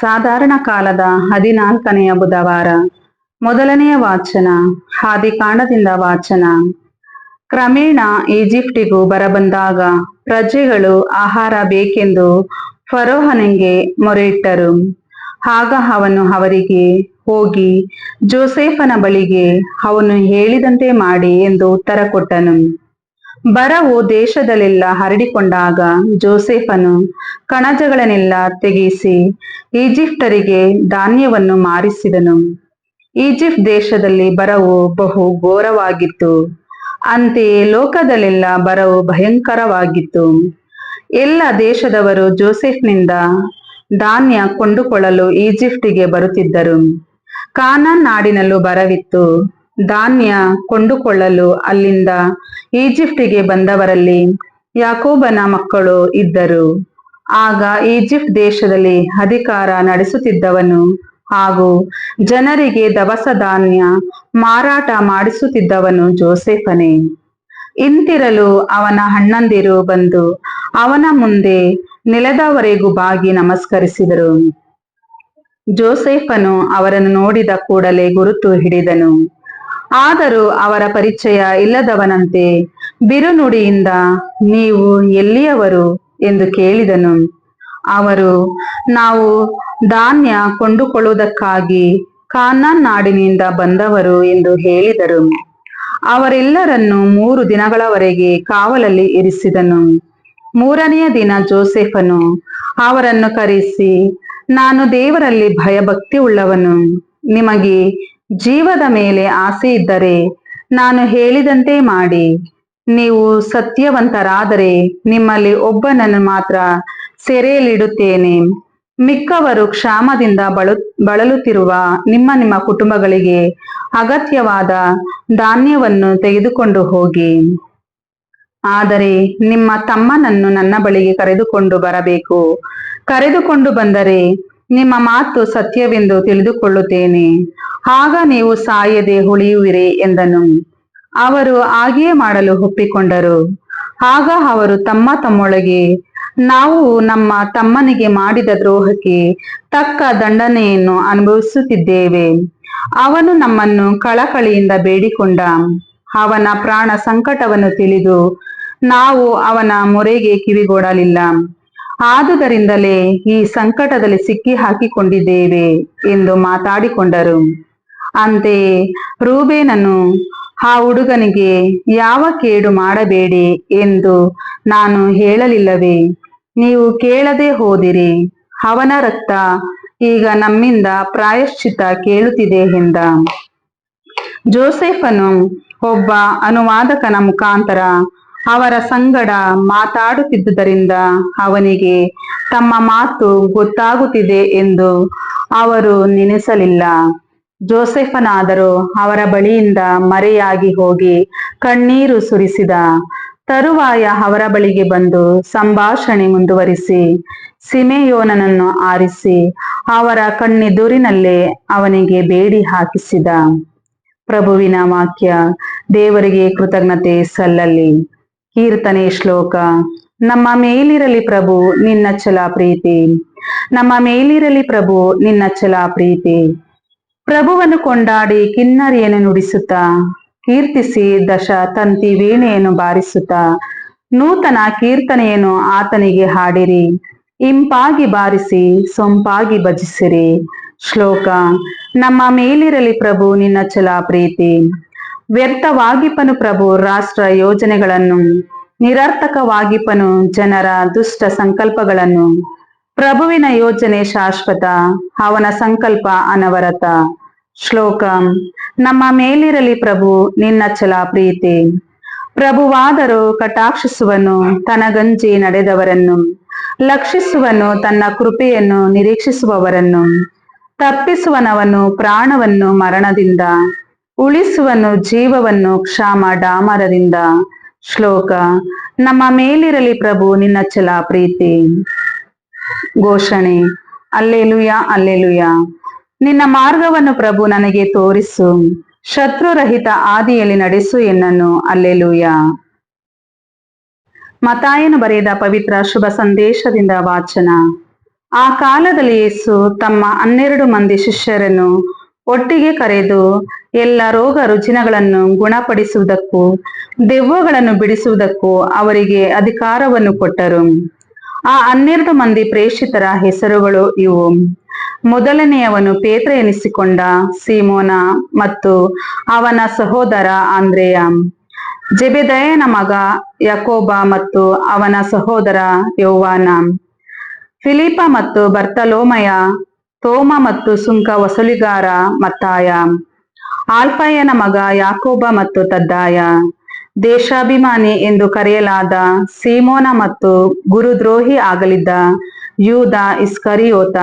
ಸಾಧಾರಣ ಕಾಲದ ಹದಿನಾಲ್ಕನೆಯ ಬುಧವಾರ. ಮೊದಲನೆಯ ವಾಚನ, ಹಾದಿಕಾಂಡದಿಂದ ವಾಚನ. ಕ್ರಮೇಣ ಈಜಿಪ್ಟಿಗೂ ಬರಬಂದಾಗ ಪ್ರಜೆಗಳು ಆಹಾರ ಬೇಕೆಂದು ಫರೋಹನಿಗೆ ಮೊರೆಯಿಟ್ಟರು. ಆಗ ಅವನು ಅವರಿಗೆ, ಹೋಗಿ ಜೋಸೇಫನ ಬಳಿಗೆ ಅವನು ಹೇಳಿದಂತೆ ಮಾಡಿ ಎಂದು ಉತ್ತರ ಕೊಟ್ಟನು. ಬರವು ದೇಶದಲ್ಲೆಲ್ಲ ಹರಡಿಕೊಂಡಾಗ ಜೋಸೆಫನು ಕಣಜಗಳನ್ನೆಲ್ಲ ತೆಗೆಸಿ ಈಜಿಪ್ಟರಿಗೆ ಧಾನ್ಯವನ್ನು ಮಾರಿಸಿದನು. ಈಜಿಪ್ಟ್ ದೇಶದಲ್ಲಿ ಬರವು ಬಹು ಘೋರವಾಗಿತ್ತು. ಅಂತೆಯೇ ಲೋಕದಲ್ಲೆಲ್ಲ ಬರವು ಭಯಂಕರವಾಗಿತ್ತು. ಎಲ್ಲ ದೇಶದವರು ಜೋಸೆಫ್ನಿಂದ ಧಾನ್ಯ ಕೊಂಡುಕೊಳ್ಳಲು ಈಜಿಪ್ಟಿಗೆ ಬರುತ್ತಿದ್ದರು. ಕಾನಾನ್ ನಾಡಿನಲ್ಲೂ ಬರವಿತ್ತು. ಧಾನ್ಯ ಕೊಂಡುಕೊಳ್ಳಲು ಅಲ್ಲಿಂದ ಈಜಿಪ್ಟಿಗೆ ಬಂದವರಲ್ಲಿ ಯಾಕೋಬನ ಮಕ್ಕಳು ಇದ್ದರು. ಆಗ ಈಜಿಪ್ಟ್ ದೇಶದಲ್ಲಿ ಅಧಿಕಾರ ನಡೆಸುತ್ತಿದ್ದವನು ಹಾಗೂ ಜನರಿಗೆ ದವಸ ಧಾನ್ಯ ಮಾರಾಟ ಮಾಡಿಸುತ್ತಿದ್ದವನು ಜೋಸೆಫನೇ. ಇಂತಿರಲು ಅವನ ಅಣ್ಣಂದಿರು ಬಂದು ಅವನ ಮುಂದೆ ನೆಲದವರೆಗೂ ಬಾಗಿ ನಮಸ್ಕರಿಸಿದರು. ಜೋಸೆಫನು ಅವರನ್ನು ನೋಡಿದ ಕೂಡಲೇ ಗುರುತು ಹಿಡಿದನು. ಆದರೂ ಅವರ ಪರಿಚಯ ಇಲ್ಲದವನಂತೆ ಬಿರುನುಡಿಯಿಂದ ನೀವು ಎಲ್ಲಿಯವರು ಎಂದು ಕೇಳಿದನು. ಅವರು, ನಾವು ಧಾನ್ಯ ಕೊಂಡುಕೊಳ್ಳುವುದಕ್ಕಾಗಿ ಕಾನಾನ್ ನಾಡಿನಿಂದ ಬಂದವರು ಎಂದು ಹೇಳಿದರು. ಅವರೆಲ್ಲರನ್ನು ಮೂರು ದಿನಗಳವರೆಗೆ ಕಾವಲಲ್ಲಿ ಇರಿಸಿದನು. ಮೂರನೆಯ ದಿನ ಜೋಸೆಫನು, ಅವರನ್ನು ಕರೆಸಿ, ನಾನು ದೇವರಲ್ಲಿ ಭಯಭಕ್ತಿ ಉಳ್ಳವನು ನಿಮಗೆ ಜೀವದ ಮೇಲೆ ಆಸೆ ಇದ್ದರೆ ನಾನು ಹೇಳಿದಂತೆ ಮಾಡಿ. ನೀವು ಸತ್ಯವಂತರಾದರೆ ನಿಮ್ಮಲ್ಲಿ ಒಬ್ಬನನ್ನು ಮಾತ್ರ ಸೆರೆಯಲ್ಲಿಡುತ್ತೇನೆ. ಮಿಕ್ಕವರು ಕ್ಷಾಮದಿಂದ ಬಳು, ಬಳಲುತ್ತಿರುವ ನಿಮ್ಮ ನಿಮ್ಮ ಕುಟುಂಬಗಳಿಗೆ ಅಗತ್ಯವಾದ ಧಾನ್ಯವನ್ನು ತೆಗೆದುಕೊಂಡು ಹೋಗಿ. ಆದರೆ ನಿಮ್ಮ ತಮ್ಮನನ್ನು ನನ್ನ ಬಳಿಗೆ ಕರೆದುಕೊಂಡು ಬರಬೇಕು. ಕರೆದುಕೊಂಡು ಬಂದರೆ ನಿಮ್ಮ ಮಾತು ಸತ್ಯವೆಂದು ತಿಳಿದುಕೊಳ್ಳುತ್ತೇನೆ. ಆಗ ನೀವು ಸಾಯದೆ ಉಳಿಯುವಿರಿ ಎಂದನು. ಅವರು ಹಾಗೆಯೇ ಮಾಡಲು ಒಪ್ಪಿಕೊಂಡರು. ಆಗ ಅವರು ತಮ್ಮ ತಮ್ಮೊಳಗೆ, ನಾವು ನಮ್ಮ ತಮ್ಮನಿಗೆ ಮಾಡಿದ ದ್ರೋಹಕ್ಕೆ ತಕ್ಕ ದಂಡನೆಯನ್ನು ಅನುಭವಿಸುತ್ತಿದ್ದೇವೆ. ಅವನು ನಮ್ಮನ್ನು ಕಳಕಳಿಯಿಂದ ಬೇಡಿಕೊಂಡ. ಅವನ ಪ್ರಾಣ ಸಂಕಟವನ್ನು ತಿಳಿದು ನಾವು ಅವನ ಮೊರೆಗೆ ಕಿವಿಗೊಡಲಿಲ್ಲ. ಆದುದರಿಂದಲೇ ಈ ಸಂಕಟದಲ್ಲಿ ಸಿಕ್ಕಿ ಹಾಕಿಕೊಂಡಿದ್ದೇವೆ ಎಂದು ಮಾತಾಡಿಕೊಂಡರು. ಅಂತೆಯೇ ರೂಬೇನನು ಆ ಹುಡುಗನಿಗೆ ಯಾವ ಕೇಡು ಮಾಡಬೇಡಿ ಎಂದು ನಾನು ಹೇಳಲಿಲ್ಲವೇ? ನೀವು ಕೇಳದೆ ಹೋದಿರಿ. ಅವನ ರಕ್ತ ಈಗ ನಮ್ಮಿಂದ ಪ್ರಾಯಶ್ಚಿತ ಕೇಳುತ್ತಿದೆ ಎಂದ. ಜೋಸೆಫನು ಒಬ್ಬ ಅನುವಾದಕನ ಮುಖಾಂತರ ಅವರ ಸಂಗಡ ಮಾತಾಡುತ್ತಿದ್ದುದರಿಂದ ಅವನಿಗೆ ತಮ್ಮ ಮಾತು ಗೊತ್ತಾಗುತ್ತಿದೆ ಎಂದು ಅವರು ನೆನೆಸಲಿಲ್ಲ. ಜೋಸೆಫನಾದರೂ ಅವರ ಬಳಿಯಿಂದ ಮರೆಯಾಗಿ ಹೋಗಿ ಕಣ್ಣೀರು ಸುರಿಸಿದ. ತರುವಾಯ ಅವರ ಬಳಿಗೆ ಬಂದು ಸಂಭಾಷಣೆ ಮುಂದುವರಿಸಿ, ಸಿಮೆಯೋನನನ್ನು ಆರಿಸಿ, ಅವರ ಕಣ್ಣೆದುರಿನಲ್ಲೇ ಅವನಿಗೆ ಬೇಡಿ ಹಾಕಿಸಿದ. ಪ್ರಭುವಿನ ವಾಕ್ಯ ದೇವರಿಗೆ ಕೃತಜ್ಞತೆ ಸಲ್ಲಲಿ. ಕೀರ್ತನೆ ಶ್ಲೋಕ. ನಮ್ಮ ಮೇಲಿರಲಿ ಪ್ರಭು ನಿನ್ನ ಛಲ ಪ್ರೀತಿ. ನಮ್ಮ ಮೇಲಿರಲಿ ಪ್ರಭು ನಿನ್ನ ಛಲ ಪ್ರೀತಿ. ಪ್ರಭುವನ್ನು ಕೊಂಡಾಡಿ ಕಿನ್ನರಿಯನ್ನು ನುಡಿಸುತ್ತಾ, ಕೀರ್ತಿಸಿ ದಶ ತಂತಿ ವೀಣೆಯನ್ನು ಬಾರಿಸುತ್ತಾ, ನೂತನ ಕೀರ್ತನೆಯನ್ನು ಆತನಿಗೆ ಹಾಡಿರಿ. ಇಂಪಾಗಿ ಬಾರಿಸಿ, ಸೊಂಪಾಗಿ ಭಜಿಸಿರಿ. ಶ್ಲೋಕ, ನಮ್ಮ ಮೇಲಿರಲಿ ಪ್ರಭು ನಿನ್ನ ಛಲ ಪ್ರೀತಿ. ವ್ಯರ್ಥವಾಗಿಪನು ಪ್ರಭು, ರಾಷ್ಟ್ರ ಯೋಜನೆಗಳನ್ನು, ನಿರರ್ಥಕವಾಗಿಪನು ಜನರ ದುಷ್ಟ ಸಂಕಲ್ಪಗಳನ್ನು. ಪ್ರಭುವಿನ ಯೋಜನೆ ಶಾಶ್ವತ, ಅವನ ಸಂಕಲ್ಪ ಅನವರತ. ಶ್ಲೋಕ, ನಮ್ಮ ಮೇಲಿರಲಿ ಪ್ರಭು, ನಿನ್ನ ಛಲ ಪ್ರೀತಿ. ಪ್ರಭುವಾದರೂ ಕಟಾಕ್ಷಿಸುವನು ತನಗಂಜಿ ನಡೆದವರನ್ನು. ಲಕ್ಷಿಸುವನು, ತನ್ನ ಕೃಪೆಯನ್ನು ನಿರೀಕ್ಷಿಸುವವರನ್ನು. ತಪ್ಪಿಸುವನವನು ಪ್ರಾಣವನ್ನು ಮರಣದಿಂದ. ಉಳಿಸುವನು ಜೀವವನ್ನು ಕ್ಷಾಮ ಡಾಮರದಿಂದ. ಶ್ಲೋಕ, ನಮ್ಮ ಮೇಲಿರಲಿ ಪ್ರಭು, ನಿನ್ನ ಚಲ ಪ್ರೀತಿ. ಘೋಷಣೆ, ಅಲ್ಲೇಲುಯ ಅಲ್ಲೇಲುಯ. ನಿನ್ನ ಮಾರ್ಗವನ್ನು ಪ್ರಭು ನನಗೆ ತೋರಿಸು. ಶತ್ರುರಹಿತ ಆದಿಯಲ್ಲಿ ನಡೆಸು ಎನ್ನನು. ಅಲ್ಲೇಲುಯ. ಮತಾಯನು ಬರೆದ ಪವಿತ್ರ ಶುಭ ಸಂದೇಶದಿಂದ ವಾಚನ. ಆ ಕಾಲದಲ್ಲಿ ಯೇಸು ತಮ್ಮ ಹನ್ನೆರಡು ಮಂದಿ ಶಿಷ್ಯರನ್ನು ಒಟ್ಟಿಗೆ ಕರೆದು ಎಲ್ಲ ರೋಗ ರುಜಿನಗಳನ್ನು ಗುಣಪಡಿಸುವುದಕ್ಕೂ, ದೆವ್ವಗಳನ್ನು ಬಿಡಿಸುವುದಕ್ಕೂ ಅವರಿಗೆ ಅಧಿಕಾರವನ್ನು ಕೊಟ್ಟರು. ಆ ಹನ್ನೆರಡು ಮಂದಿ ಪ್ರೇಷಿತರ ಹೆಸರುಗಳು ಇವು. ಮೊದಲನೆಯವನು ಪೇತ್ರ ಎನಿಸಿಕೊಂಡ ಸೀಮೋನ ಮತ್ತು ಅವನ ಸಹೋದರ ಆಂದ್ರೇಯ. ಜೆಬೆದಯನ ಮಗ ಯಕೋಬ ಮತ್ತು ಅವನ ಸಹೋದರ ಯೌವಾನ ಫಿಲಿಪ ಮತ್ತು ಬರ್ತಲೋಮಯ ತೋಮ ಮತ್ತು ಸುಂಕ ವಸೂಲಿಗಾರ ಮತ್ತಾಯ. ಆಲ್ಪಯ್ಯನ ಮಗ ಯಾಕೋಬ ಮತ್ತು ತದ್ದಾಯ. ದೇಶಾಭಿಮಾನಿ ಎಂದು ಕರೆಯಲಾದ ಸೀಮೋನ ಮತ್ತು ಗುರುದ್ರೋಹಿ ಆಗಲಿದ್ದ ಯೂದ ಇಸ್ಕರಿಯೋತ.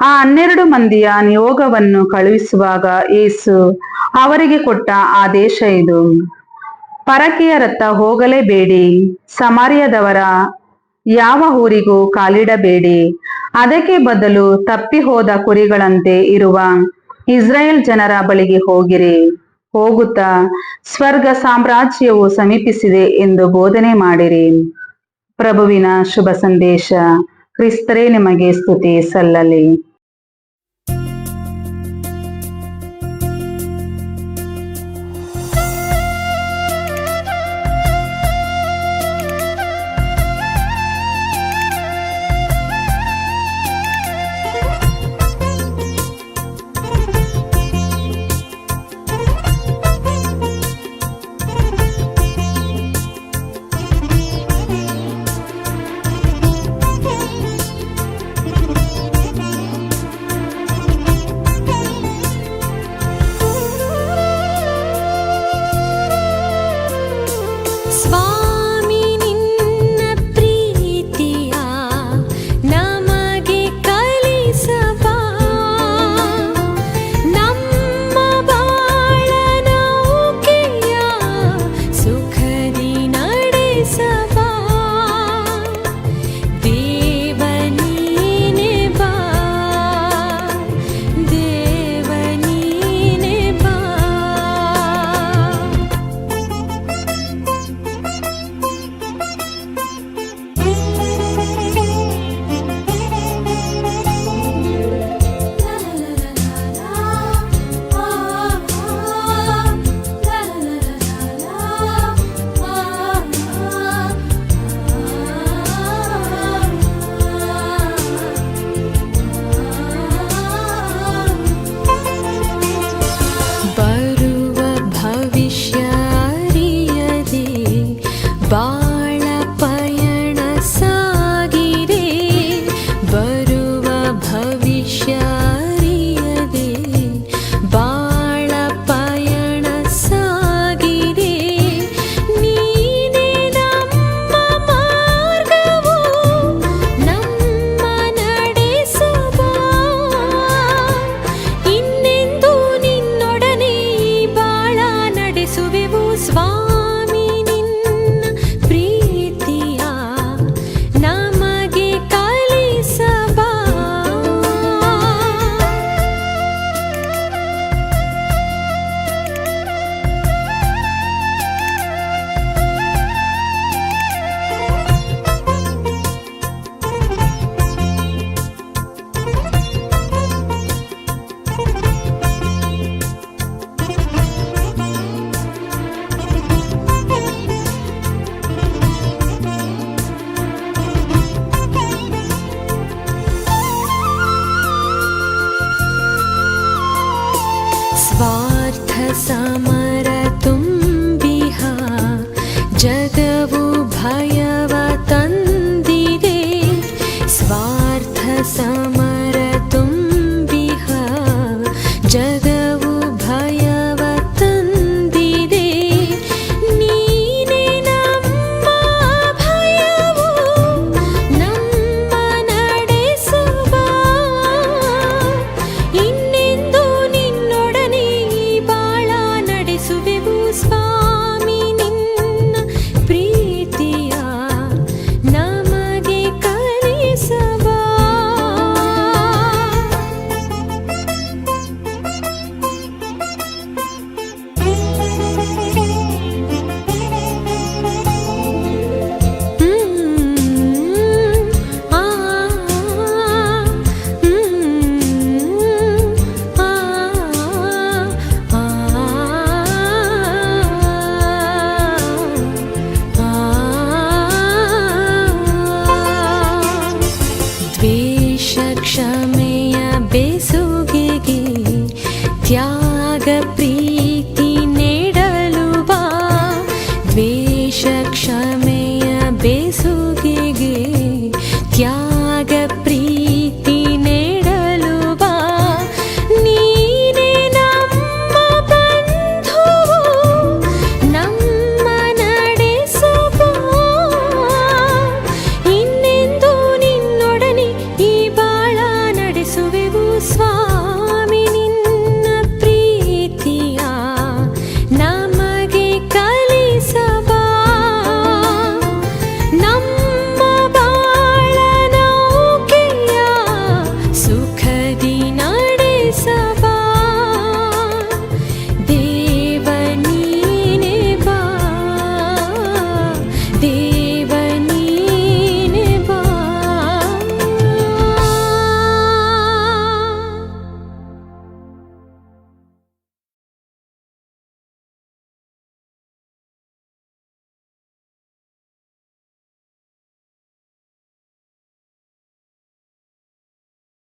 ಆ ಹನ್ನೆರಡು ಮಂದಿಯ ನಿಯೋಗವನ್ನು ಕಳುಹಿಸುವಾಗ ಏಸು ಅವರಿಗೆ ಕೊಟ್ಟ ಆದೇಶ ಇದು. ಪರಕೀಯರತ್ತ ಹೋಗಲೇಬೇಡಿ, ಸಮಾರ್ಯದವರ ಯಾವ ಊರಿಗೂ ಕಾಲಿಡಬೇಡಿ ಅದಕ್ಕೆ ಬದಲು ತಪ್ಪಿ ಹೋದ ಕುರಿಗಳಂತೆ ಇರುವ ಇಸ್ರಾಯೇಲ್ ಜನರ ಬಳಿಗೆ ಹೋಗಿರಿ. ಹೋಗುತ್ತಾ, ಸ್ವರ್ಗ ಸಾಮ್ರಾಜ್ಯವು ಸಮೀಪಿಸಿದೆ ಎಂದು ಬೋಧನೆ ಮಾಡಿರಿ. ಪ್ರಭುವಿನ ಶುಭ ಸಂದೇಶ, ಕ್ರಿಸ್ತರೇ ನಿಮಗೆ ಸ್ತುತಿ ಸಲ್ಲಲಿ. sama